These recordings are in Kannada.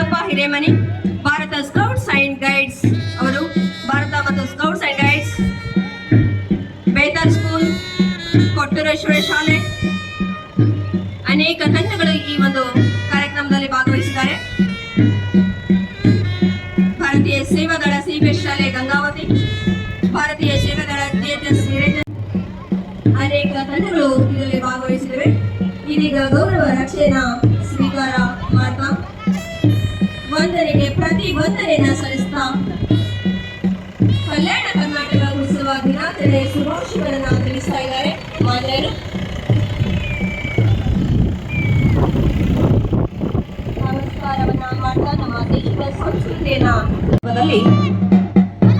Shri Hiremani, Bharat scouts and guides ಅವರು, ಭಾರತ ಮತ್ತು scouts and guides Betal school Kottureshwara ಶಾಲೆ. ಅನೇಕ ತಂಡಗಳು ಈ ಒಂದು ಕಾರ್ಯಕ್ರಮದಲ್ಲಿ ಭಾಗವಹಿಸಿದ್ದಾರೆ. ಭಾರತೀಯ ಸೇವಾದಳ ಸಿಬಿಎಸ್ ಶಾಲೆ ಗಂಗಾವತಿ, ಭಾರತೀಯ ಸೇವಾದಳ ನಿರಂಜನ್ ಅನೇಕ ತಂಡಗಳು ಇದರಲ್ಲಿ ಭಾಗವಹಿಸಿವೆ ಇದೀಗ ಗೌರವ ರಕ್ಷೆಯನ್ನ ಪ್ರತಿ ವಂದನೆಯನ್ನ ಸಲ್ಲಿಸ್ತಾ ಕಲ್ಯಾಣ ಕರ್ನಾಟಕ ಉತ್ಸವ ದಿನಾಚರಣೆ ಶುಭಾಶಯಗಳನ್ನ ತಿಳಿಸ್ತಾ ಇದ್ದಾರೆ. ಮಾನ್ಯರು. ನಮಸ್ಕಾರವನ್ನ ಮಾಡ್ತಾ ನಮ್ಮ ದೇಶದ ಸಂಸ್ಕೃತಿಯನ್ನ.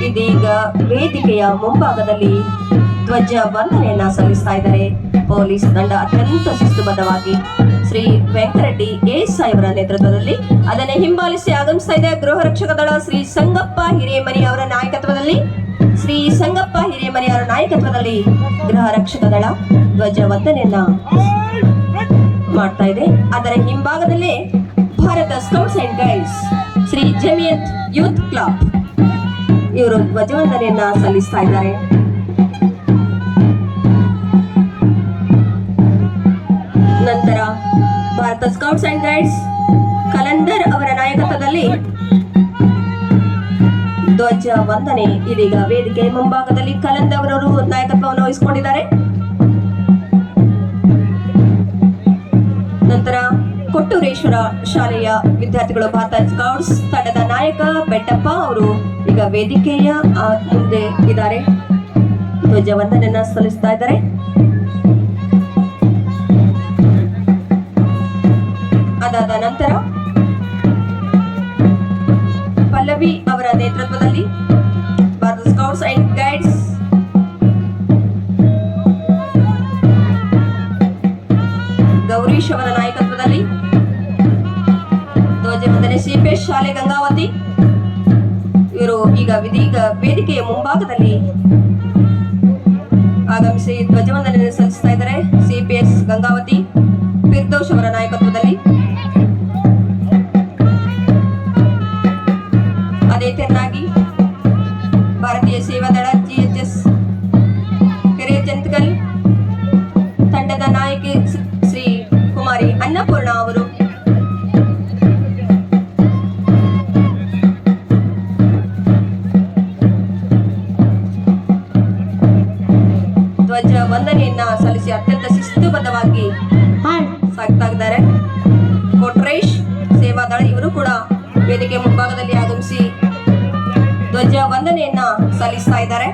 ಇದೀಗ ವೇದಿಕೆಯ ಮುಂಭಾಗದಲ್ಲಿ ಧ್ವಜ ವಂದನೆಯನ್ನ ಸಲ್ಲಿಸ್ತಾ ಇದ್ದಾರೆ. ಪೊಲೀಸ್ ತಂಡ ಅತ್ಯಂತ ಶಿಸ್ತುಬದ್ಧವಾಗಿ. ಶ್ರೀ ವೆಂಕರೆಡ್ಡಿ ಎಸ್ ಅವರ ನೇತೃತ್ವದಲ್ಲಿ. ಅದನ್ನು ಹಿಂಬಾಲಿಸಿ ಆಗಮಿಸ್ತಾ ಇದೆ ಗೃಹ ರಕ್ಷಕ ದಳ ಶ್ರೀ ಸಂಗಪ್ಪ ಹಿರೇಮನಿ ಅವರ ನಾಯಕತ್ವದಲ್ಲಿ. ಶ್ರೀ ಸಂಗಪ್ಪ ಹಿರಿಯಮನಿ ಅವರ ನಾಯಕತ್ವದಲ್ಲಿ ಗೃಹ ರಕ್ಷಕ ದಳ ಧ್ವಜ ವಂದನೆಯನ್ನ ಮಾಡ್ತಾ ಇದೆ. ಅದರ ಹಿಂಭಾಗದಲ್ಲೇ Bharat scouts and guides Shri Jamiyat youth club ಇವರು ಧ್ವಜವಂದನೆಯನ್ನ ಸಲ್ಲಿಸ್ತಾ ಇದ್ದಾರೆ. Bharat scouts and guides Kalandar ಅವರ ನಾಯಕತ್ವದಲ್ಲಿ ಧ್ವಜ ವಂದನೆ ಇದೀಗ ವೇದಿಕೆ ಮುಂಭಾಗದಲ್ಲಿ ಕಲಂದರ್ ಅವರವರು ನಾಯಕತ್ವವನ್ನು ವಹಿಸಿಕೊಂಡಿದ್ದಾರೆ. ನಂತರ ಕೊಟ್ಟೂರೇಶ್ವರ ಶಾಲೆಯ ವಿದ್ಯಾರ್ಥಿಗಳು ಭಾರತ ಸ್ಕೌಟ್ಸ್ ತಂಡದ ನಾಯಕ ಬೆಟ್ಟಪ್ಪ ಅವರು ಈಗ ವೇದಿಕೆಯ ಮುಂದೆ ಇದ್ದಾರೆ. ಧ್ವಜ ವಂದನೆಯನ್ನ ಸಲ್ಲಿಸ್ತಾ ಇದ್ದಾರೆ. ಅದಾದ ನಂತರ ಪಲ್ಲವಿ ಅವರ ನೇತೃತ್ವದಲ್ಲಿ Bharat scouts and guides Gourish ಅವರ ನಾಯಕತ್ವದಲ್ಲಿ ಧ್ವಜವಂದನೆ ಸಿಪಿಎಸ್ ಶಾಲೆ ಗಂಗಾವತಿ. ಇವರು ಈಗ ಇದೀಗ ವೇದಿಕೆಯ ಮುಂಭಾಗದಲ್ಲಿ ಆಗಮಿಸಿ ಧ್ವಜವಂದನೆ ಸಲ್ಲಿಸ್ತಾ ಇದ್ದಾರೆ. ಸಿಪಿಎಸ್ ಗಂಗಾವತಿ ಪಿರ್ದೋಶ್ ಅವರ ನಾಯಕತ್ವದಲ್ಲಿ ವಂದನೆಯನ್ನ ಸಲ್ಲಿಸಿ ಅತ್ಯಂತ ಶಿಸ್ತುಬದ್ಧವಾಗಿ ಸಾಗ್ತಾ ಇದ್ದಾರೆ. ಕೊಟ್ರೇಶ್ ಸೇವಾದಳ ಇವರು ಕೂಡ ವೇದಿಕೆ ಮುಂಭಾಗದಲ್ಲಿ ಆಗಮಿಸಿ ಧ್ವಜ ವಂದನೆಯನ್ನ ಸಲ್ಲಿಸ್ತಾ ಇದ್ದಾರೆ.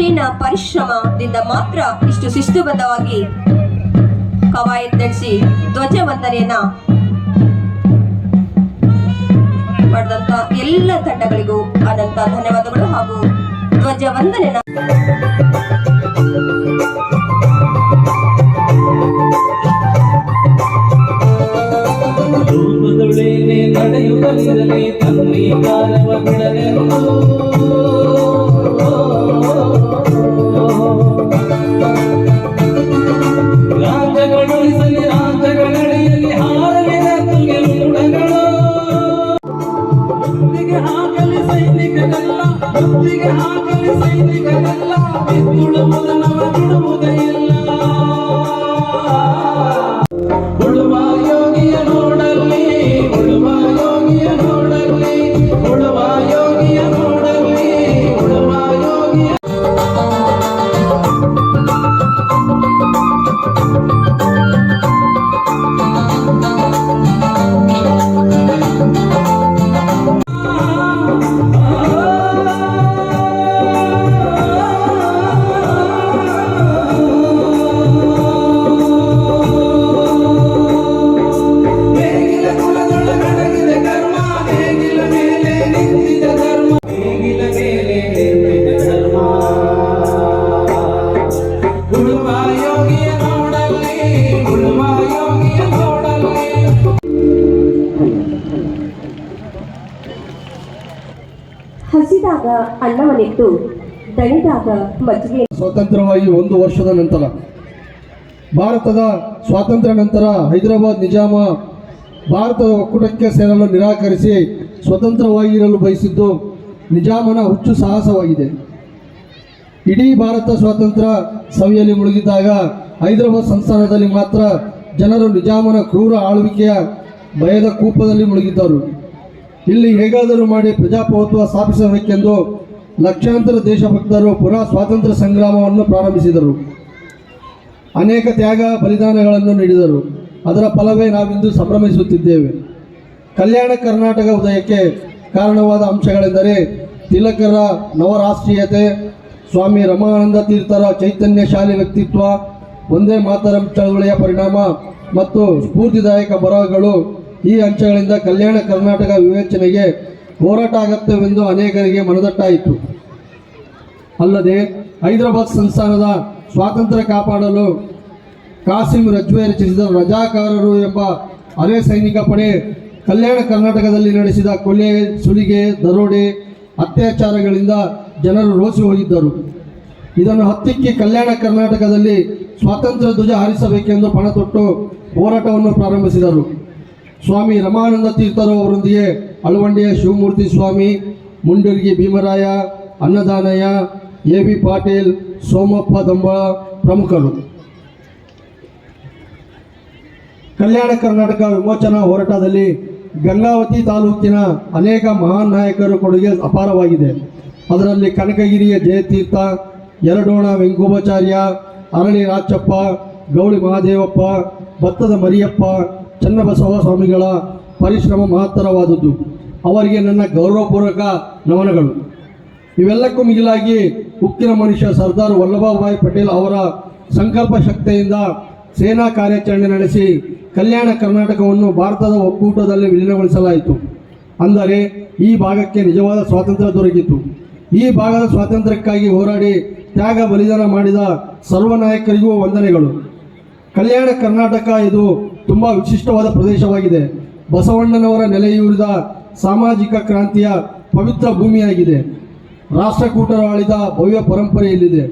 ಕಠಿಣ ಪರಿಶ್ರಮದಿಂದ ಮಾತ್ರ ಇಷ್ಟು ಶಿಸ್ತುಬದ್ಧವಾಗಿ ಕವಾಯತ್ ನಡೆಸಿ ಧ್ವಜ ವಂದನೆಯನ್ನ ಮಾಡಿದಂತ ಎಲ್ಲ ತಂಡಗಳಿಗೂ ಆದಂತ ಧನ್ಯವಾದಗಳು ಹಾಗೂ ಧ್ವಜ ವಂದನೆಯನ್ನ ಅನ್ನವನ್ನಿಟ್ಟು ದಣಿದಾಗ ಮಜ್ಜಿಗೆ ಸ್ವಾತಂತ್ರ್ಯವಾಗಿ ಒಂದು ವರ್ಷದ ನಂತರ, ಭಾರತದ ಸ್ವಾತಂತ್ರ್ಯ ನಂತರ ಹೈದರಾಬಾದ್ ನಿಜಾಮ ಭಾರತದ ಒಕ್ಕೂಟಕ್ಕೆ ಸೇರಲು ನಿರಾಕರಿಸಿ ಸ್ವತಂತ್ರವಾಗಿ ಇರಲು ಬಯಸಿದ್ದು ನಿಜಾಮನ ಹುಚ್ಚು ಸಾಹಸವಾಗಿದೆ. ಇಡೀ ಭಾರತ ಸ್ವಾತಂತ್ರ್ಯ ಸವಿಯಲ್ಲಿ ಮುಳುಗಿದ್ದಾಗ ಹೈದರಾಬಾದ್ ಸಂಸ್ಥಾನದಲ್ಲಿ ಮಾತ್ರ ಜನರು ನಿಜಾಮನ ಕ್ರೂರ ಆಳ್ವಿಕೆಯ ಭಯದ ಕೂಪದಲ್ಲಿ ಮುಳುಗಿದ್ದರು ಇಲ್ಲಿ ಹೇಗಾದರೂ ಮಾಡಿ ಪ್ರಜಾಪ್ರಭುತ್ವ ಸ್ಥಾಪಿಸಬೇಕೆಂದು ಲಕ್ಷಾಂತರ ದೇಶಭಕ್ತರು ಪುನಃ ಸ್ವಾತಂತ್ರ್ಯ ಸಂಗ್ರಾಮವನ್ನು ಪ್ರಾರಂಭಿಸಿದರು. ಅನೇಕ ತ್ಯಾಗ ಬಲಿದಾನಗಳನ್ನು ನೀಡಿದರು. ಅದರ ಫಲವೇ ನಾವಿಂದು ಸಂಭ್ರಮಿಸುತ್ತಿದ್ದೇವೆ. ಕಲ್ಯಾಣ ಕರ್ನಾಟಕ ಉದಯಕ್ಕೆ ಕಾರಣವಾದ ಅಂಶಗಳೆಂದರೆ ತಿಲಕರ ನವರಾಷ್ಟ್ರೀಯತೆ, ಸ್ವಾಮಿ ರಮಾನಂದ ತೀರ್ಥರ ಚೈತನ್ಯಶಾಲಿ ವ್ಯಕ್ತಿತ್ವ, ಒಂದೇ ಮಾತರಂ ಚಳವಳಿಯ ಪರಿಣಾಮ ಮತ್ತು ಸ್ಫೂರ್ತಿದಾಯಕ ಬರಹಗಳು ಈ ಅಂಶಗಳಿಂದ ಕಲ್ಯಾಣ ಕರ್ನಾಟಕ ವಿವೇಚನೆಗೆ ಹೋರಾಟ ಅಗತ್ಯವೆಂದು ಅನೇಕರಿಗೆ ಮನದಟ್ಟಾಯಿತು. ಅಲ್ಲದೆ ಹೈದರಾಬಾದ್ ಸಂಸ್ಥಾನದ ಸ್ವಾತಂತ್ರ್ಯ ಕಾಪಾಡಲು ಕಾಸಿಂ ರಜ್ವೆ ರಚಿಸಿದ ರಜಾಕಾರರು ಎಂಬ ಅರೆ ಸೈನಿಕ ಪಡೆ ಕಲ್ಯಾಣ ಕರ್ನಾಟಕದಲ್ಲಿ ನಡೆಸಿದ ಕೊಲೆ, ಸುಲಿಗೆ, ದರೋಡೆ, ಅತ್ಯಾಚಾರಗಳಿಂದ ಜನರು ರೋಸಿ ಹೋಗಿದ್ದರು. ಇದನ್ನು ಹತ್ತಿಕ್ಕಿ ಕಲ್ಯಾಣ ಕರ್ನಾಟಕದಲ್ಲಿ ಸ್ವಾತಂತ್ರ್ಯ ಧ್ವಜ ಹಾರಿಸಬೇಕೆಂದು ಪಣ ತೊಟ್ಟು ಹೋರಾಟವನ್ನು ಪ್ರಾರಂಭಿಸಿದರು. ಸ್ವಾಮಿ ರಮಾನಂದ ತೀರ್ಥರು ಅವರೊಂದಿಗೆ ಅಳವಂಡಿಯ ಶಿವಮೂರ್ತಿ ಸ್ವಾಮಿ ಮುಂಡರ್ಗಿ ಭೀಮರಾಯ, ಅನ್ನದಾನಯ್ಯ, ಎ ಬಿ ಪಾಟೀಲ್, ಸೋಮಪ್ಪ ದಂಬಳ ಪ್ರಮುಖರು. ಕಲ್ಯಾಣ ಕರ್ನಾಟಕ ವಿಮೋಚನಾ ಹೋರಾಟದಲ್ಲಿ ಗಂಗಾವತಿ ತಾಲೂಕಿನ ಅನೇಕ ಮಹಾನ್ ನಾಯಕರು ಕೊಡುಗೆ ಅಪಾರವಾಗಿದೆ. ಅದರಲ್ಲಿ ಕನಕಗಿರಿಯ ಜಯತೀರ್ಥ ಎರಡೋಣ ವೆಂಕೋಪಾಚಾರ್ಯ ಅರಳಿ ರಾಚಪ್ಪ ಗೌಳಿ ಮಹಾದೇವಪ್ಪ, ಭತ್ತದ ಮರಿಯಪ್ಪ ಚನ್ನಬಸವ ಸ್ವಾಮಿಗಳ ಪರಿಶ್ರಮ ಮಹತ್ತರವಾದದ್ದು. ಅವರಿಗೆ ನನ್ನ ಗೌರವಪೂರ್ವಕ ನಮನಗಳು. ಇವೆಲ್ಲಕ್ಕೂ ಮಿಗಿಲಾಗಿ ಉಕ್ಕಿನ ಮನುಷ್ಯ ಸರ್ದಾರ್ ವಲ್ಲಭಭಾಯಿ ಪಟೇಲ್ ಅವರ ಸಂಕಲ್ಪ ಶಕ್ತಿಯಿಂದ ಸೇನಾ ಕಾರ್ಯಾಚರಣೆ ನಡೆಸಿ ಕಲ್ಯಾಣ ಕರ್ನಾಟಕವನ್ನು ಭಾರತದ ಒಕ್ಕೂಟದಲ್ಲಿ ವಿಲೀನಗೊಳಿಸಲಾಯಿತು. ಅಂದರೆ ಈ ಭಾಗಕ್ಕೆ ನಿಜವಾದ ಸ್ವಾತಂತ್ರ್ಯ ದೊರಕಿತು. ಈ ಭಾಗದ ಸ್ವಾತಂತ್ರ್ಯಕ್ಕಾಗಿ ಹೋರಾಡಿ ತ್ಯಾಗ ಬಲಿದಾನ ಮಾಡಿದ ಸರ್ವ ನಾಯಕರಿಗೂ ವಂದನೆಗಳು. ಕಲ್ಯಾಣ ಕರ್ನಾಟಕ ಇದು ತುಂಬ ವಿಶಿಷ್ಟವಾದ ಪ್ರದೇಶವಾಗಿದೆ. ಬಸವಣ್ಣನವರ ನೆಲೆಯೂರಿದ ಸಾಮಾಜಿಕ ಕ್ರಾಂತಿಯ ಪವಿತ್ರ ಭೂಮಿಯಾಗಿದೆ. ರಾಷ್ಟ್ರಕೂಟರು ಆಳಿದ ಭವ್ಯ ಪರಂಪರೆಯಲ್ಲಿದೆ.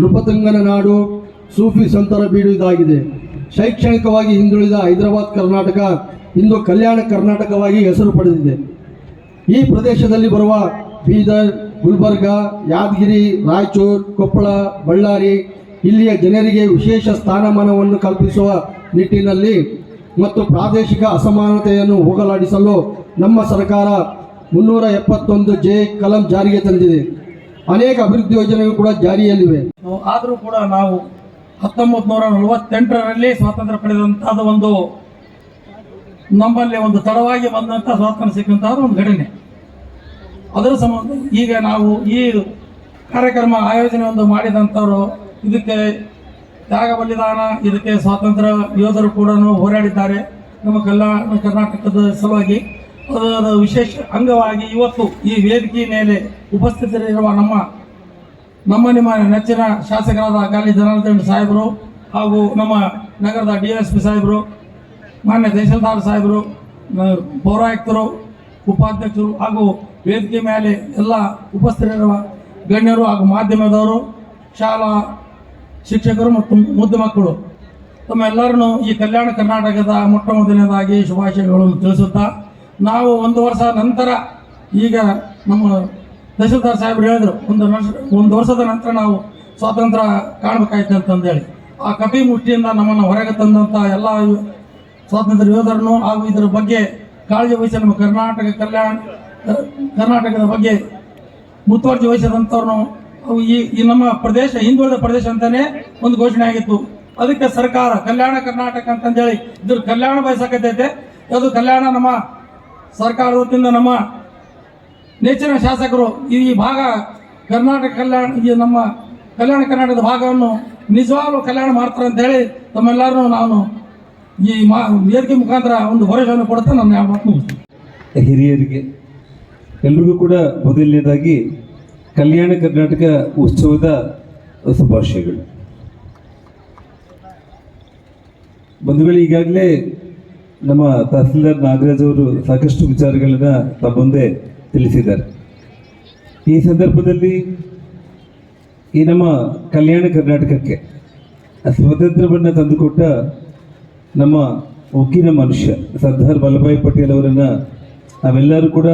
ನೃಪತಂಗನ ನಾಡು ಸೂಫಿ ಸಂತರ ಬೀಡು ಇದಾಗಿದೆ ಶೈಕ್ಷಣಿಕವಾಗಿ ಹಿಂದುಳಿದ ಹೈದರಾಬಾದ್ ಕರ್ನಾಟಕ ಇಂದು ಕಲ್ಯಾಣ ಕರ್ನಾಟಕವಾಗಿ ಹೆಸರು ಪಡೆದಿದೆ. ಈ ಪ್ರದೇಶದಲ್ಲಿ ಬರುವ ಬೀದರ್, ಗುಲ್ಬರ್ಗ, ಯಾದಗಿರಿ, ರಾಯಚೂರು, ಕೊಪ್ಪಳ, ಬಳ್ಳಾರಿ ಇಲ್ಲಿಯ ಜನರಿಗೆ ವಿಶೇಷ ಸ್ಥಾನಮಾನವನ್ನು ಕಲ್ಪಿಸುವ ನಿಟ್ಟಿನಲ್ಲಿ ಮತ್ತು ಪ್ರಾದೇಶಿಕ ಅಸಮಾನತೆಯನ್ನು ಹೋಗಲಾಡಿಸಲು ನಮ್ಮ ಸರ್ಕಾರ ಮುನ್ನೂರ ಎಪ್ಪತ್ತೊಂದು ಜೆ ಕಲಂ ಜಾರಿಗೆ ತಂದಿದೆ. ಅನೇಕ ಅಭಿವೃದ್ಧಿ ಯೋಜನೆಗಳು ಕೂಡ ಜಾರಿಯಲ್ಲಿವೆ. ಆದರೂ ಕೂಡ ನಾವು ಹತ್ತೊಂಬತ್ತು ನೂರ ನಲವತ್ತೆಂಟರಲ್ಲಿ ಸ್ವಾತಂತ್ರ್ಯ ಪಡೆದಂತಹ ಒಂದು ನಮ್ಮಲ್ಲಿ ಒಂದು ತಡವಾಗಿ ಬಂದಂಥ ಸ್ವಾತಂತ್ರ್ಯ ಸಿಕ್ಕಂತಹ ಒಂದು ಘಟನೆ. ಅದರ ಸಂಬಂಧ ಈಗ ನಾವು ಈ ಕಾರ್ಯಕ್ರಮ ಆಯೋಜನೆ ಒಂದು ಮಾಡಿದಂಥವ್ರು ಇದಕ್ಕೆ ತ್ಯಾಗ ಬಲಿದಾನ, ಇದಕ್ಕೆ ಸ್ವಾತಂತ್ರ್ಯ ಯೋಧರು ಕೂಡ ಹೋರಾಡಿದ್ದಾರೆ. ನಮ್ಮ ಕರ್ನಾಟಕದ ಸಲುವಾಗಿ ಅದರ ವಿಶೇಷ ಅಂಗವಾಗಿ ಇವತ್ತು ಈ ವೇದಿಕೆ ಮೇಲೆ ಉಪಸ್ಥಿತರಿರುವ ನಮ್ಮ ನಮ್ಮ, ನಿಮ್ಮ ನೆಚ್ಚಿನ ಶಾಸಕರಾದ ಗಾಲಿ ಜನಾರ್ದನ್ ಸಾಹೇಬರು ಹಾಗೂ ನಮ್ಮ ನಗರದ ಡಿ ಎಸ್ ಪಿ ಸಾಹೇಬರು, ಮಾನ್ಯ ತಹಸೀಲ್ದಾರ್ ಸಾಹೇಬರು ಪೌರಾಯುಕ್ತರು, ಉಪಾಧ್ಯಕ್ಷರು ಹಾಗೂ ವೇದಿಕೆ ಮೇಲೆ ಎಲ್ಲ ಉಪಸ್ಥಿತರಿರುವ ಗಣ್ಯರು ಹಾಗೂ ಮಾಧ್ಯಮದವರು, ಶಾಲಾ ಶಿಕ್ಷಕರು ಮತ್ತು ಮುದ್ದು ಮಕ್ಕಳು. ತಮ್ಮೆಲ್ಲರನ್ನು ಈ ಕಲ್ಯಾಣ ಕರ್ನಾಟಕದ ಮೊಟ್ಟ ಮೊದಲನೇದಾಗಿ ಶುಭಾಶಯಗಳನ್ನು ತಿಳಿಸುತ್ತಾ, ನಾವು ಒಂದು ವರ್ಷ ನಂತರ ಈಗ ನಮ್ಮ ತಹಸೀಲ್ದಾರ್ ಸಾಹೇಬರು ಹೇಳಿದರು, ಒಂದು ವರ್ಷ ಒಂದು ವರ್ಷದ ನಂತರ ನಾವು ಸ್ವಾತಂತ್ರ್ಯ ಕಾಣಬೇಕಾಯ್ತು ಅಂತಂದೇಳಿ. ಆ ಕಪಿ ಮುಷ್ಟಿಯಿಂದ ನಮ್ಮನ್ನು ಹೊರಗೆ ತಂದಂಥ ಎಲ್ಲ ಸ್ವಾತಂತ್ರ್ಯ ಯೋಧರನ್ನು ಹಾಗೂ ಇದರ ಬಗ್ಗೆ ಕಾಳಜಿ ವಹಿಸಿ ನಮ್ಮ ಕರ್ನಾಟಕ ಕಲ್ಯಾಣ, ಕರ್ನಾಟಕದ ಬಗ್ಗೆ ಮುತುವರ್ಜಿ ವಹಿಸಿದಂಥವ್ರನ್ನು ಈ ನಮ್ಮ ಪ್ರದೇಶ, ಹಿಂದುಳಿದ ಪ್ರದೇಶ ಅಂತಾನೆ ಒಂದು ಘೋಷಣೆ ಆಗಿತ್ತು. ಅದಕ್ಕೆ ಸರ್ಕಾರ, ಕಲ್ಯಾಣ ಕರ್ನಾಟಕ ಅಂತಂದೇಳಿ ಇದ್ರ ಕಲ್ಯಾಣ ಬಯಸಕತ್ತೈತೆ ಅದು ಕಲ್ಯಾಣ ನಮ್ಮ ಸರ್ಕಾರ ವತಿಯಿಂದ ನಮ್ಮ ನೆಚ್ಚಿನ ಶಾಸಕರು ಈ ಭಾಗ ಕರ್ನಾಟಕ ಕಲ್ಯಾಣ, ಈ ನಮ್ಮ ಕಲ್ಯಾಣ ಕರ್ನಾಟಕದ ಭಾಗವನ್ನು ನಿಜವಾಗ್ಲೂ ಕಲ್ಯಾಣ ಮಾಡ್ತಾರೆ ಅಂತ ಹೇಳಿ ತಮ್ಮೆಲ್ಲರೂ ನಾನು ಈ ಮಾ, ವೇದಿಕೆ ಮುಖಾಂತರ ಒಂದು ಭರವಸೆಯನ್ನು ಕೊಡ್ತಾ ನನ್ನ ಯಾವ ಮಾತು ಹಿರಿಯರಿಗೆ, ಎಲ್ರಿಗೂ ಕೂಡ ಮೊದಲನೇದಾಗಿ ಕಲ್ಯಾಣ ಕರ್ನಾಟಕ ಉತ್ಸವದ ಶುಭಾಶಯಗಳು. ಬಂಧುಗಳು, ಈಗಾಗಲೇ ನಮ್ಮ ತಹಸೀಲ್ದಾರ್ ನಾಗರಾಜ್ ಅವರು ಸಾಕಷ್ಟು ವಿಚಾರಗಳನ್ನ ತಮ್ಮೊಂದೆ ಮುಂದೆ ತಿಳಿಸಿದ್ದಾರೆ. ಈ ಸಂದರ್ಭದಲ್ಲಿ ಈ ನಮ್ಮ ಕಲ್ಯಾಣ ಕರ್ನಾಟಕಕ್ಕೆ ಸ್ವಾತಂತ್ರ್ಯವನ್ನು ತಂದುಕೊಟ್ಟ ನಮ್ಮ ಉಕ್ಕಿನ ಮನುಷ್ಯ ಸರ್ದಾರ್ ವಲ್ಲಭಾಯ್ ಪಟೇಲ್ ಅವರನ್ನು ನಾವೆಲ್ಲರೂ ಕೂಡ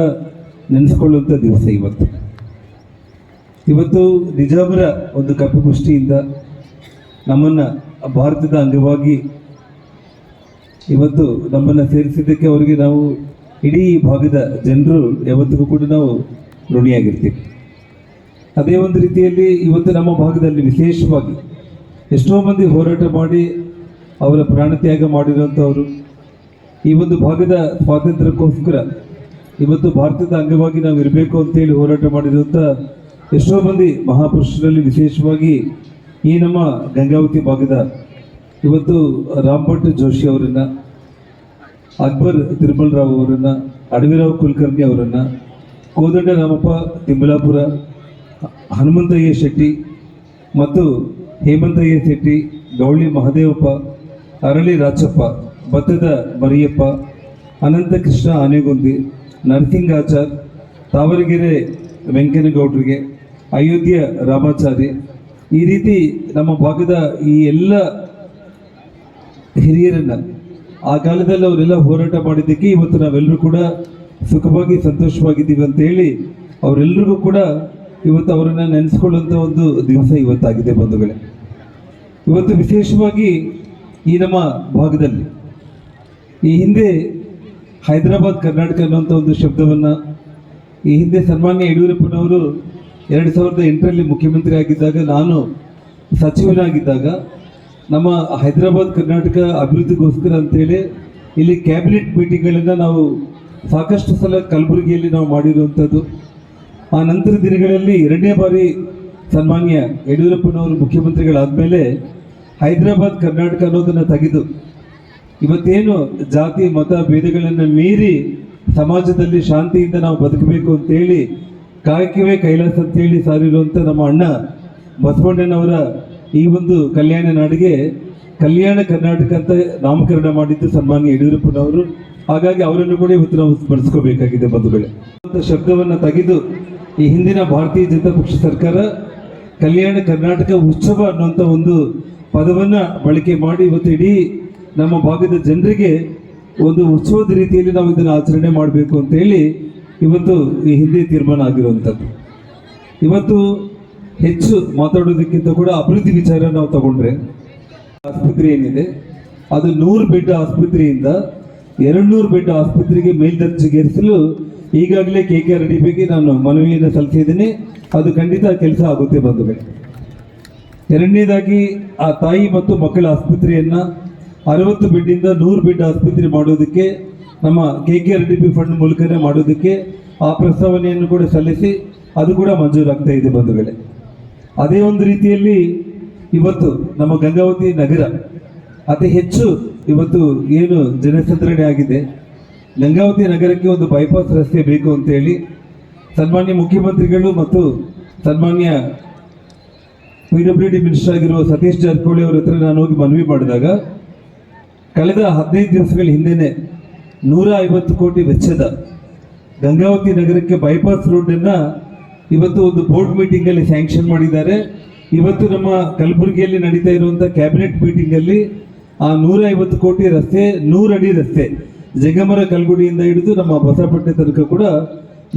ನೆನೆಸ್ಕೊಳ್ಳುವಂಥ ದಿವಸ ಇವತ್ತು. ಇವತ್ತು ನಿಜಾಮರ ಒಂದು ಕಪಿಮುಷ್ಟಿಯಿಂದ ನಮ್ಮನ್ನು ಭಾರತದ ಅಂಗವಾಗಿ ಇವತ್ತು ನಮ್ಮನ್ನು ಸೇರಿಸಿದ್ದಕ್ಕೆ ಅವರಿಗೆ ನಾವು ಇಡೀ ಭಾಗದ ಜನರು ಯಾವತ್ತಿಗೂ ಕೂಡ ನಾವು ಋಣಿಯಾಗಿರ್ತೀವಿ. ಅದೇ ಒಂದು ರೀತಿಯಲ್ಲಿ ಇವತ್ತು ನಮ್ಮ ಭಾಗದಲ್ಲಿ ವಿಶೇಷವಾಗಿ ಎಷ್ಟೋ ಮಂದಿ ಹೋರಾಟ ಮಾಡಿ ಅವರ ಪ್ರಾಣತ್ಯಾಗ ಮಾಡಿರುವಂಥವರು ಈ ಒಂದು ಭಾಗದ ಸ್ವಾತಂತ್ರ್ಯಕ್ಕೋಸ್ಕರ ಇವತ್ತು ಭಾರತದ ಅಂಗವಾಗಿ ನಾವು ಇರಬೇಕು ಅಂತೇಳಿ ಹೋರಾಟ ಮಾಡಿರುವಂಥ ಎಷ್ಟೋ ಮಂದಿ ಮಹಾಪುರುಷರಲ್ಲಿ ವಿಶೇಷವಾಗಿ ಈ ನಮ್ಮ ಗಂಗಾವತಿ ಭಾಗದ ಇವತ್ತು ರಾಮ್ಭಟ್ ಜೋಶಿ ಅವರನ್ನು, ಅಕ್ಬರ್ ತಿರುಮಲ್ ರಾವ್ ಅವರನ್ನು, ಅಡವಿರಾವ್ ಕುಲಕರ್ಣಿ ಅವರನ್ನು, ಕೋದಂಡ ರಾಮಪ್ಪ ತಿಮ್ಮಲಾಪುರ, ಹನುಮಂತಯ್ಯ ಶೆಟ್ಟಿ ಮತ್ತು ಹೇಮಂತಯ್ಯ ಶೆಟ್ಟಿ, ಗೌಳಿ ಮಹದೇವಪ್ಪ, ಅರಳಿ ರಾಚಪ್ಪ, ಭತ್ತದ ಮರಿಯಪ್ಪ ಅನಂತಕೃಷ್ಣ ಆನೆಗೊಂದಿ, ನರಸಿಂಗಾಚಾರ್, ತಾವರಗೆರೆ ವೆಂಕನಗೌಡರಿಗೆ ಅಯೋಧ್ಯ ರಾಮಾಚಾರಿ. ಈ ರೀತಿ ನಮ್ಮ ಭಾಗದ ಈ ಎಲ್ಲ ಹಿರಿಯರನ್ನ ಆ ಕಾಲದಲ್ಲಿ ಅವರೆಲ್ಲ ಹೋರಾಟ ಮಾಡಿದ್ದಕ್ಕೆ ಇವತ್ತು ನಾವೆಲ್ಲರೂ ಕೂಡ ಸುಖವಾಗಿ ಸಂತೋಷವಾಗಿದ್ದೀವಿ ಅಂತ ಹೇಳಿ ಅವರೆಲ್ಲರಿಗೂ ಕೂಡ ಇವತ್ತು ಅವರನ್ನ ನೆನೆಸ್ಕೊಳ್ಳುವಂಥ ಒಂದು ದಿವಸ ಇವತ್ತಾಗಿದೆ ಬಂಧುಗಳೇ. ಇವತ್ತು ವಿಶೇಷವಾಗಿ ಈ ನಮ್ಮ ಭಾಗದಲ್ಲಿ ಈ ಹಿಂದೆ ಹೈದರಾಬಾದ್ ಕರ್ನಾಟಕ ಅನ್ನುವಂಥ ಒಂದು ಶಬ್ದವನ್ನು ಈ ಹಿಂದೆ ಸನ್ಮಾನ್ಯ ಯಡಿಯೂರಪ್ಪನವರು ಎರಡು ಸಾವಿರದ ಎಂಟರಲ್ಲಿ ಮುಖ್ಯಮಂತ್ರಿ ಆಗಿದ್ದಾಗ ನಾನು ಸಚಿವನಾಗಿದ್ದಾಗ ನಮ್ಮ ಹೈದರಾಬಾದ್ ಕರ್ನಾಟಕ ಅಭಿವೃದ್ಧಿಗೋಸ್ಕರ ಅಂತೇಳಿ ಇಲ್ಲಿ ಕ್ಯಾಬಿನೆಟ್ ಮೀಟಿಂಗ್ಗಳನ್ನು ನಾವು ಸಾಕಷ್ಟು ಸಲ ಕಲಬುರಗಿಯಲ್ಲಿ ನಾವು ಮಾಡಿರುವಂಥದ್ದು. ಆ ನಂತರ ದಿನಗಳಲ್ಲಿ ಎರಡನೇ ಬಾರಿ ಸನ್ಮಾನ್ಯ ಯಡಿಯೂರಪ್ಪನವರು ಮುಖ್ಯಮಂತ್ರಿಗಳಾದಮೇಲೆ ಹೈದರಾಬಾದ್ ಕರ್ನಾಟಕ ಅನ್ನೋದನ್ನು ತೆಗೆದು ಇವತ್ತೇನು ಜಾತಿ, ಮತ, ಭೇದಗಳನ್ನು ಮೀರಿ ಸಮಾಜದಲ್ಲಿ ಶಾಂತಿಯಿಂದ ನಾವು ಬದುಕಬೇಕು ಅಂತೇಳಿ ಕಾಯಕವೇ ಕೈಲಾಸ ಅಂತೇಳಿ ಸಾರಿರುವಂಥ ನಮ್ಮ ಅಣ್ಣ ಬಸವಣ್ಣನವರ ಈ ಒಂದು ಕಲ್ಯಾಣ ನಾಡಿಗೆ ಕಲ್ಯಾಣ ಕರ್ನಾಟಕ ಅಂತ ನಾಮಕರಣ ಮಾಡಿದ್ದು ಸನ್ಮಾನ್ಯ ಯಡಿಯೂರಪ್ಪನವರು. ಹಾಗಾಗಿ ಅವರನ್ನು ಕೂಡ ಇವತ್ತು ನಾವು ಸ್ಮರಿಸ್ಕೋಬೇಕಾಗಿದೆ ಬಂಧುಗಳೇ. ಅಂತ ಶಬ್ದವನ್ನು ತೆಗೆದು ಈ ಹಿಂದಿನ ಭಾರತೀಯ ಜನತಾ ಪಕ್ಷ ಸರ್ಕಾರ ಕಲ್ಯಾಣ ಕರ್ನಾಟಕ ಉತ್ಸವ ಅನ್ನುವಂಥ ಒಂದು ಪದವನ್ನು ಬಳಕೆ ಮಾಡಿ ಇವತ್ತು ಇಡೀ ನಮ್ಮ ಭಾಗದ ಜನರಿಗೆ ಒಂದು ಉತ್ಸವದ ರೀತಿಯಲ್ಲಿ ನಾವು ಇದನ್ನು ಆಚರಣೆ ಮಾಡಬೇಕು ಅಂತ ಹೇಳಿ ಇವತ್ತು ಈ ಹಿಂದಿ ತೀರ್ಮಾನ ಆಗಿರುವಂಥದ್ದು. ಇವತ್ತು ಹೆಚ್ಚು ಮಾತಾಡೋದಕ್ಕಿಂತ ಕೂಡ ಅಭಿವೃದ್ಧಿ ವಿಚಾರ ನಾವು ತಗೊಂಡ್ರೆ ಆಸ್ಪತ್ರೆ ಏನಿದೆ, ಅದು ನೂರು ಬೆಡ್ ಆಸ್ಪತ್ರೆಯಿಂದ ಎರಡು ನೂರು ಬೆಡ್ ಆಸ್ಪತ್ರೆಗೆ ಮೇಲ್ದರ್ಜೆಗೇರಿಸಲು ಈಗಾಗಲೇ ಕೆ ಕೆ ಆರ್ ಡಿ ಬಿಗೆ ನಾನು ಮನವಿಯನ್ನು ಸಲ್ಲಿಸಿದ್ದೀನಿ. ಅದು ಖಂಡಿತ ಕೆಲಸ ಆಗುತ್ತೆ ಬಂಧುಗಳೇ. ಎರಡನೇದಾಗಿ ಆ ತಾಯಿ ಮತ್ತು ಮಕ್ಕಳ ಆಸ್ಪತ್ರೆಯನ್ನು ಅರವತ್ತು ಬೆಡ್ಡಿಂದ ನೂರು ಬೆಡ್ ಆಸ್ಪತ್ರೆ ಮಾಡೋದಕ್ಕೆ ನಮ್ಮ K K R D P fund ಮೂಲಕನೇ ಮಾಡೋದಕ್ಕೆ ಆ ಪ್ರಸ್ತಾವನೆಯನ್ನು ಕೂಡ ಸಲ್ಲಿಸಿ ಅದು ಕೂಡ ಮಂಜೂರಾಗ್ತಾ ಇದೆ ಬಂಧುಗಳೇ. ಅದೇ ಒಂದು ರೀತಿಯಲ್ಲಿ ಇವತ್ತು ನಮ್ಮ ಗಂಗಾವತಿ ನಗರ ಅತಿ ಹೆಚ್ಚು ಇವತ್ತು ಏನು ಜನಸಂದ್ರಣೆ ಆಗಿದೆ. ಗಂಗಾವತಿ ನಗರಕ್ಕೆ ಒಂದು ಬೈಪಾಸ್ ರಸ್ತೆ ಬೇಕು ಅಂತೇಳಿ ಸನ್ಮಾನ್ಯ ಮುಖ್ಯಮಂತ್ರಿಗಳು ಮತ್ತು ಸನ್ಮಾನ್ಯ ಪಿ ಡಬ್ಲ್ಯೂ ಡಿ ಮಿನಿಸ್ಟರ್ ಆಗಿರುವ ಸತೀಶ್ ಜಾರಕಿಹೊಳಿ ಅವರ ಹತ್ರ ನಾನು ಹೋಗಿ ಮನವಿ ಮಾಡಿದಾಗ, ಕಳೆದ ಹದಿನೈದು ದಿವಸಗಳ ಹಿಂದೆನೆ ನೂರ ಐವತ್ತು ಕೋಟಿ ವೆಚ್ಚದ ಗಂಗಾವತಿ ನಗರಕ್ಕೆ ಬೈಪಾಸ್ ರೋಡನ್ನು ಇವತ್ತು ಒಂದು ಬೋರ್ಡ್ ಮೀಟಿಂಗಲ್ಲಿ ಸ್ಯಾಂಕ್ಷನ್ ಮಾಡಿದ್ದಾರೆ. ಇವತ್ತು ನಮ್ಮ ಕಲಬುರಗಿಯಲ್ಲಿ ನಡೀತಾ ಇರುವಂಥ ಕ್ಯಾಬಿನೆಟ್ ಮೀಟಿಂಗಲ್ಲಿ ಆ ನೂರ ಐವತ್ತು ಕೋಟಿ ರಸ್ತೆ, ನೂರಡಿ ರಸ್ತೆ, ಜಗಮರ ಕಲ್ಗುಡಿಯಿಂದ ಹಿಡಿದು ನಮ್ಮ ಬಸಪಟ್ಟೆ ತನಕ ಕೂಡ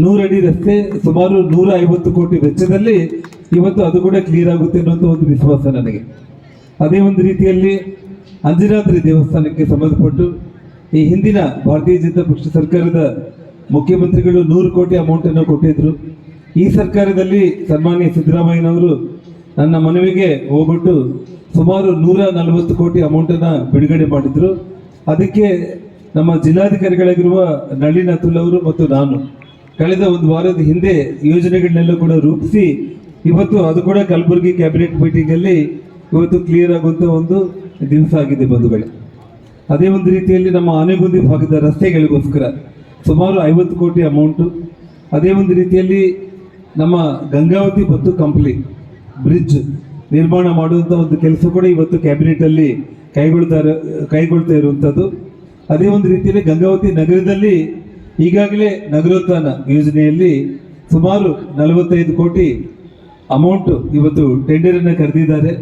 ನೂರಡಿ ರಸ್ತೆ, ಸುಮಾರು ನೂರ ಐವತ್ತು ಕೋಟಿ ವೆಚ್ಚದಲ್ಲಿ ಇವತ್ತು ಅದು ಕೂಡ ಕ್ಲಿಯರ್ ಆಗುತ್ತೆ ಅನ್ನುವಂಥ ಒಂದು ವಿಶ್ವಾಸ ನನಗೆ. ಅದೇ ಒಂದು ರೀತಿಯಲ್ಲಿ ಅಂಜನಾದ್ರಿ ದೇವಸ್ಥಾನಕ್ಕೆ ಸಂಬಂಧಪಟ್ಟು ಈ ಹಿಂದಿನ ಭಾರತೀಯ ಜನತಾ ಪಕ್ಷ ಸರ್ಕಾರದ ಮುಖ್ಯಮಂತ್ರಿಗಳು ನೂರು ಕೋಟಿ ಅಮೌಂಟನ್ನು ಕೊಟ್ಟಿದ್ರು. ಈ ಸರ್ಕಾರದಲ್ಲಿ ಸನ್ಮಾನ್ಯ ಸಿದ್ದರಾಮಯ್ಯನವರು ನನ್ನ ಮನವಿಗೆ ಹೋಗ್ಬಿಟ್ಟು ಸುಮಾರು ನೂರ ನಲವತ್ತು ಕೋಟಿ ಅಮೌಂಟನ್ನು ಬಿಡುಗಡೆ ಮಾಡಿದ್ರು. ಅದಕ್ಕೆ ನಮ್ಮ ಜಿಲ್ಲಾಧಿಕಾರಿಗಳಾಗಿರುವ ನಳಿನ್ ಅತುಲ್ ಅವರು ಮತ್ತು ನಾನು ಕಳೆದ ಒಂದು ವಾರದ ಹಿಂದೆ ಯೋಜನೆಗಳನ್ನೆಲ್ಲ ಕೂಡ ರೂಪಿಸಿ ಇವತ್ತು ಅದು ಕೂಡ ಕಲಬುರಗಿ ಕ್ಯಾಬಿನೆಟ್ ಮೀಟಿಂಗಲ್ಲಿ ಇವತ್ತು ಕ್ಲಿಯರ್ ಆಗುವಂಥ ಒಂದು ದಿವಸ ಆಗಿದೆ ಬಂಧುಗಳೇ. ಅದೇ ಒಂದು ರೀತಿಯಲ್ಲಿ ನಮ್ಮ ಆನೆಗುಂದಿ ಭಾಗದ ರಸ್ತೆಗಳಿಗೋಸ್ಕರ ಸುಮಾರು ಐವತ್ತು ಕೋಟಿ ಅಮೌಂಟು ಅದೇ ಒಂದು ರೀತಿಯಲ್ಲಿ ನಮ್ಮ ಗಂಗಾವತಿ ಬತ್ತು ಕಂಪ್ಲಿ ಬ್ರಿಡ್ಜ್ ನಿರ್ಮಾಣ ಮಾಡುವಂಥ ಒಂದು ಕೆಲಸ ಕೂಡ ಇವತ್ತು ಕ್ಯಾಬಿನೆಟಲ್ಲಿ ಕೈಗೊಳ್ತಾ ಕೈಗೊಳ್ತಾ ಇರುವಂಥದ್ದು ಅದೇ ಒಂದು ರೀತಿಯಲ್ಲಿ ಗಂಗಾವತಿ ನಗರದಲ್ಲಿ ಈಗಾಗಲೇ ನಗರೋತ್ಥಾನ ಯೋಜನೆಯಲ್ಲಿ ಸುಮಾರು ನಲವತ್ತೈದು ಕೋಟಿ ಅಮೌಂಟ್ ಇವತ್ತು ಟೆಂಡರನ್ನು ಕರೆದಿದ್ದಾರೆ.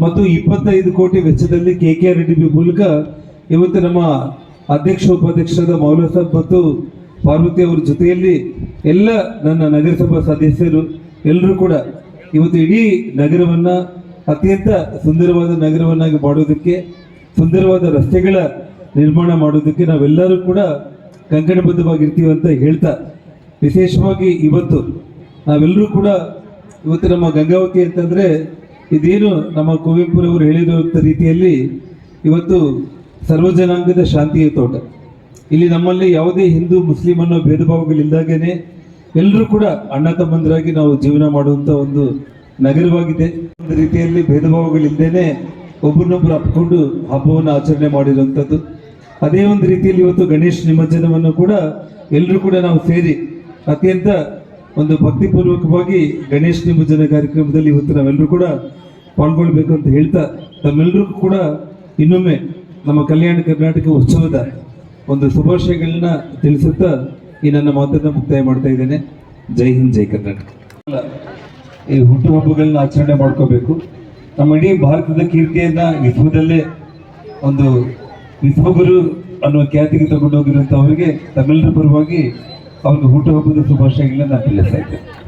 ಮತ್ತು ಇಪ್ಪತ್ತೈದು ಕೋಟಿ ವೆಚ್ಚದಲ್ಲಿ ಕೆ ಕೆ ಆರ್ ಡಿ ಮೂಲಕ ಇವತ್ತು ನಮ್ಮ ಅಧ್ಯಕ್ಷ, ಉಪಾಧ್ಯಕ್ಷರಾದ ಮೌಲ ಸಾಬ್ ಮತ್ತು ಪಾರ್ವತಿ ಅವರ ಜೊತೆಯಲ್ಲಿ ಎಲ್ಲ ನನ್ನ ನಗರಸಭಾ ಸದಸ್ಯರು ಎಲ್ಲರೂ ಕೂಡ ಇವತ್ತು ಇಡೀ ನಗರವನ್ನು ಅತ್ಯಂತ ಸುಂದರವಾದ ನಗರವನ್ನಾಗಿ ಮಾಡೋದಕ್ಕೆ ಸುಂದರವಾದ ರಸ್ತೆಗಳ ನಿರ್ಮಾಣ ಮಾಡೋದಕ್ಕೆ ನಾವೆಲ್ಲರೂ ಕೂಡ ಕಂಕಣಬದ್ಧವಾಗಿರ್ತೀವಿ ಅಂತ ಹೇಳ್ತಾ ವಿಶೇಷವಾಗಿ ಇವತ್ತು ನಾವೆಲ್ಲರೂ ಕೂಡ ಇವತ್ತು ನಮ್ಮ ಗಂಗಾವತಿ ಅಂತಂದರೆ ಇದೇನು ನಮ್ಮ ಕುವೆಂಪುರವರು ಹೇಳಿರುವಂಥ ರೀತಿಯಲ್ಲಿ ಇವತ್ತು ಸರ್ವಜನಾಂಗದ ಶಾಂತಿಯ ತೋಟ. ಇಲ್ಲಿ ನಮ್ಮಲ್ಲಿ ಯಾವುದೇ ಹಿಂದೂ, ಮುಸ್ಲಿಂ ಅನ್ನೋ ಭೇದ ಭಾವಗಳಿಲ್ದಾಗೇನೆ ಎಲ್ಲರೂ ಕೂಡ ಅಣ್ಣ ತಮ್ಮಂದರಾಗಿ ನಾವು ಜೀವನ ಮಾಡುವಂಥ ಒಂದು ನಗರವಾಗಿದೆ. ಒಂದು ರೀತಿಯಲ್ಲಿ ಭೇದ ಭಾವಗಳಿಲ್ಲದೇನೆ ಒಬ್ಬರನ್ನೊಬ್ಬರು ಅಪ್ಕೊಂಡು ಹಬ್ಬವನ್ನು ಆಚರಣೆ ಮಾಡಿರುವಂಥದ್ದು ಅದೇ ಒಂದು ರೀತಿಯಲ್ಲಿ ಇವತ್ತು ಗಣೇಶ್ ನಿಮಜ್ಜನವನ್ನು ಕೂಡ ಎಲ್ಲರೂ ಕೂಡ ನಾವು ಸೇರಿ ಅತ್ಯಂತ ಒಂದು ಭಕ್ತಿಪೂರ್ವಕವಾಗಿ ಗಣೇಶ್ ನಿಮಜ್ಜನ ಕಾರ್ಯಕ್ರಮದಲ್ಲಿ ಇವತ್ತು ನಾವೆಲ್ಲರೂ ಕೂಡ ಪಾಲ್ಗೊಳ್ಬೇಕು ಅಂತ ಹೇಳ್ತಾ ತಮ್ಮೆಲ್ಲರಿಗೂ ಕೂಡ ಇನ್ನೊಮ್ಮೆ ನಮ್ಮ ಕಲ್ಯಾಣ ಕರ್ನಾಟಕ ಉತ್ಸವದ ಒಂದು ಶುಭಾಶಯಗಳನ್ನ ತಿಳಿಸುತ್ತಾ ಈ ನನ್ನ ಮಾತನ್ನ ಮುಕ್ತಾಯ ಮಾಡ್ತಾ ಇದ್ದೇನೆ. ಜೈ ಹಿಂದ್, ಜೈ ಕರ್ನಾಟಕ. ಈ ಹುಟ್ಟುಹಬ್ಬಗಳನ್ನ ಆಚರಣೆ ಮಾಡ್ಕೋಬೇಕು. ನಮ್ಮ ಇಡೀ ಭಾರತದ ಕೀರ್ತಿಯನ್ನ ವಿಶ್ವದಲ್ಲೇ ಒಂದು ವಿಶ್ವಗುರು ಅನ್ನುವ ಖ್ಯಾತಿಗೆ ತಗೊಂಡೋಗಿರುವಂತವರಿಗೆ ತಮಿಳರ ಪರವಾಗಿ ಅವ್ರಿಗೆ ಹುಟ್ಟುಹಬ್ಬದ ಶುಭಾಶಯಗಳನ್ನ ನಾನು ತಿಳಿಸ್ತಾ ಇದ್ದೇನೆ.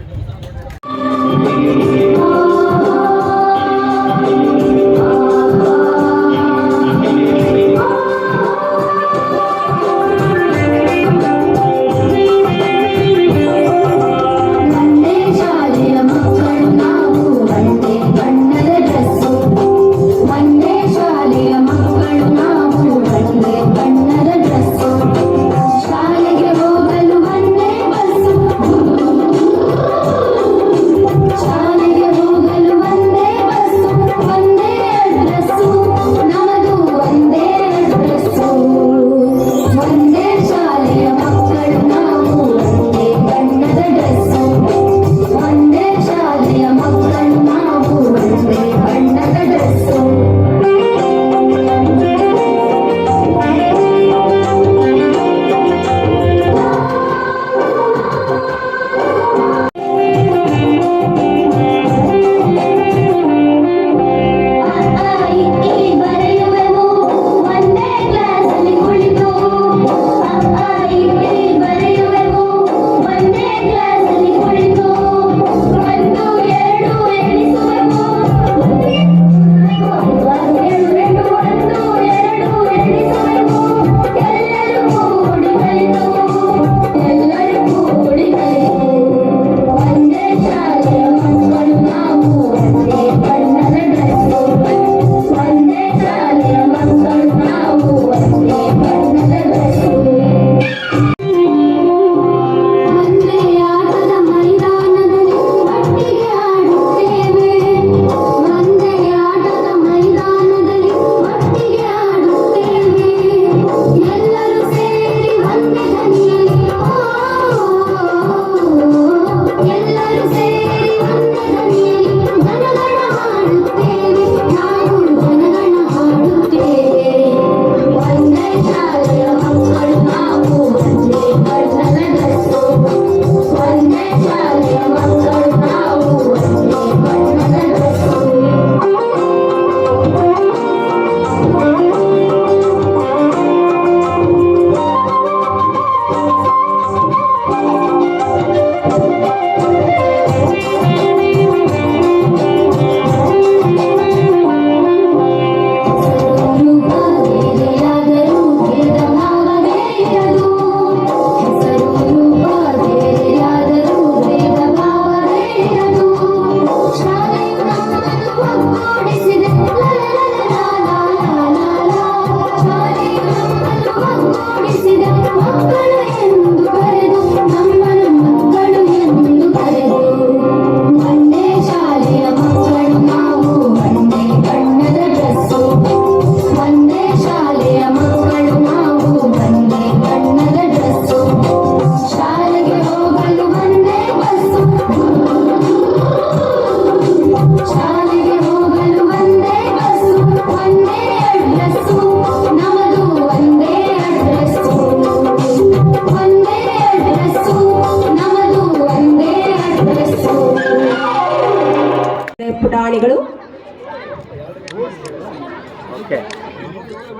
ಅಭಿಮಾನಿಗಳು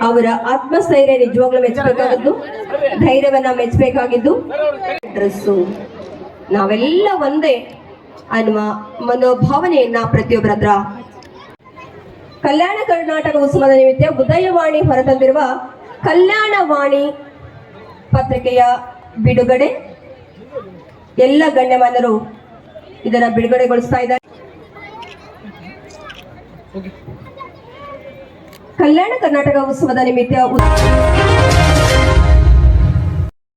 ಅವರ ಆತ್ಮಸ್ಥೈರ್ಯ ನಿಜವಾಗ್ಲೂ ಮೆಚ್ಚಬೇಕಾಗಿದ್ದು ಧೈರ್ಯವನ್ನ ಮೆಚ್ಚಬೇಕಾಗಿದ್ದು. ಡ್ರೆಸ್ಸು ನಾವೆಲ್ಲ ಒಂದೇ ಅನ್ನುವ ಮನೋಭಾವನೆಯನ್ನ ಪ್ರತಿಯೊಬ್ಬರ ಹತ್ರ. ಕಲ್ಯಾಣ ಕರ್ನಾಟಕ ಉತ್ಸವದ ನಿಮಿತ್ತ ಉದಯವಾಣಿ ಹೊರತಂದಿರುವ ಕಲ್ಯಾಣವಾಣಿ ಪತ್ರಿಕೆಯ ಬಿಡುಗಡೆ. ಎಲ್ಲ ಗಣ್ಯಮಾನ್ಯರು ಇದನ್ನ ಬಿಡುಗಡೆಗೊಳಿಸ್ತಾ ಇದ್ದಾರೆ. ಕಲ್ಯಾಣ ಕರ್ನಾಟಕ ಉತ್ಸವದ ನಿಮಿತ್ತ